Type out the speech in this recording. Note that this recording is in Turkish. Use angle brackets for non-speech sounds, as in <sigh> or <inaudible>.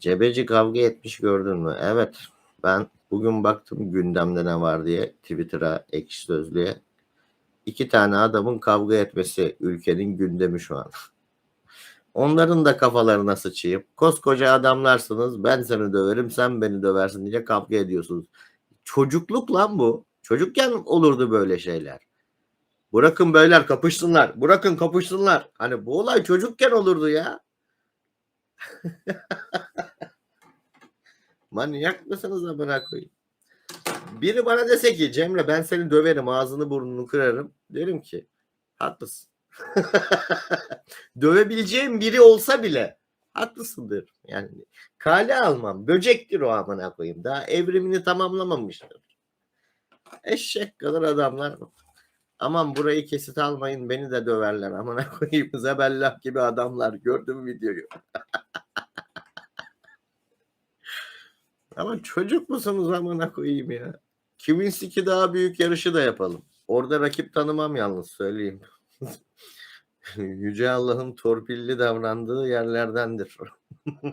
Cebeci kavga etmiş gördün mü? Evet. Ben bugün baktım gündemde ne var diye Twitter'a, ekşi sözlüğe. İki tane adamın kavga etmesi ülkenin gündemi şu an. <laughs> Onların da kafalarına sıçayım. Koskoca adamlarsınız. Ben seni döverim, sen beni döversin diye kavga ediyorsunuz. Çocukluk lan bu. Çocukken olurdu böyle şeyler. Bırakın beyler kapışsınlar. Bırakın kapışsınlar. Hani bu olay çocukken olurdu ya. <laughs> Manyak mısınız amına koyayım? Biri bana dese ki Cemre ben seni döverim ağzını burnunu kırarım. Derim ki haklısın. <laughs> Dövebileceğim biri olsa bile haklısındır. Yani kale almam. Böcektir o amına koyayım. Daha evrimini tamamlamamıştır. Eşek kadar adamlar. Aman burayı kesit almayın beni de döverler. Amına koyayım <laughs> zebellah gibi adamlar. Gördüm videoyu. <laughs> Ama çocuk musunuz amına koyayım ya? Kimin siki daha büyük yarışı da yapalım. Orada rakip tanımam yalnız söyleyeyim. <laughs> Yüce Allah'ın torpilli davrandığı yerlerdendir. <laughs>